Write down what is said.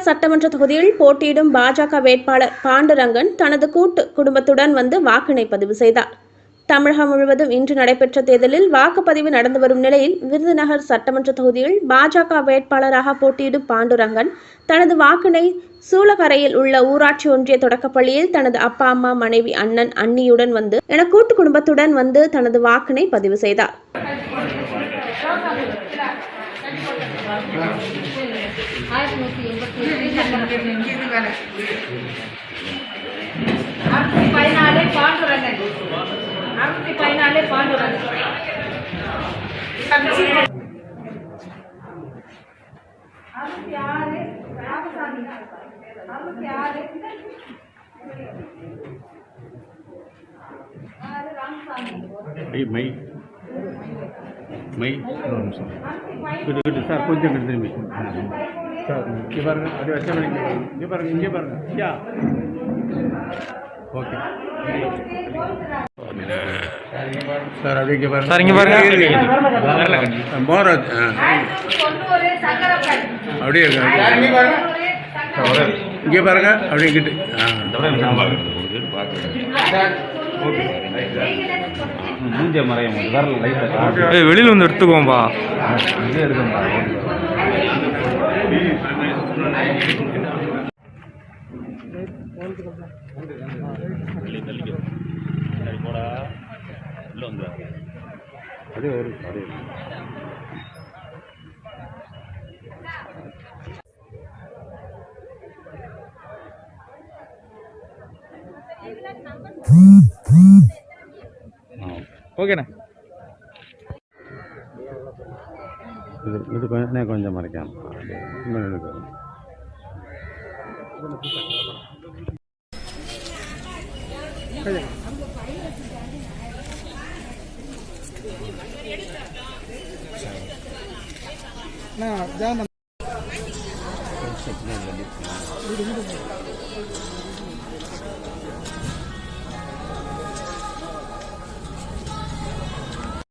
விருதுநகர் சட்டமன்ற தொகுதியில் போட்டியிடும் பாஜக வேட்பாளர் பாண்டுரங்கன் தனது கூட்டு குடும்பத்துடன் வந்து வாக்கினை பதிவு செய்தார். தமிழகம் முழுவதும் இன்று நடைபெற்ற தேர்தலில் வாக்குப்பதிவு நடந்து வரும் நிலையில் விருதுநகர் சட்டமன்ற தொகுதியில் பாஜக வேட்பாளராக போட்டியிடும் பாண்டுரங்கன் தனது வாக்கினை சூளகரையில் உள்ள ஊராட்சி ஒன்றிய தொடக்கப்பள்ளியில் தனது அப்பா அம்மா மனைவி அண்ணன் அண்ணியுடன் வந்து என கூட்டு குடும்பத்துடன் வந்து தனது வாக்கினை பதிவு செய்தார். అరవై పైన అదే పాండు రండి అరవై పైన అదే పాండు రండి Hey, mate. மை கிட்டு கிட்டு சார் கொஞ்சம் கிட்ட திரும்பி சார் இங்கே பாருங்க அப்படி வச்ச இங்கே பாருங்க இங்கே பாருங்க இங்கே பாருங்க. ஐயா ஓகே. சார் அப்படியே இங்கே பாருங்க. சார், இங்க பாருங்க. ஆ. சங்கரப்பன் அப்படியே இருக்காங்க இங்கே பாருங்க. அப்படியே கிட்டு மூஞ்ச மறையும் வரல லைட்டா ஏய் வந்து எடுத்துக்கோம்பா. இங்கே இருக்கும்பா அதே வரும் ஓகேண்ணே. இது இது கொஞ்சம் கொஞ்சம் மறைக்காம நான்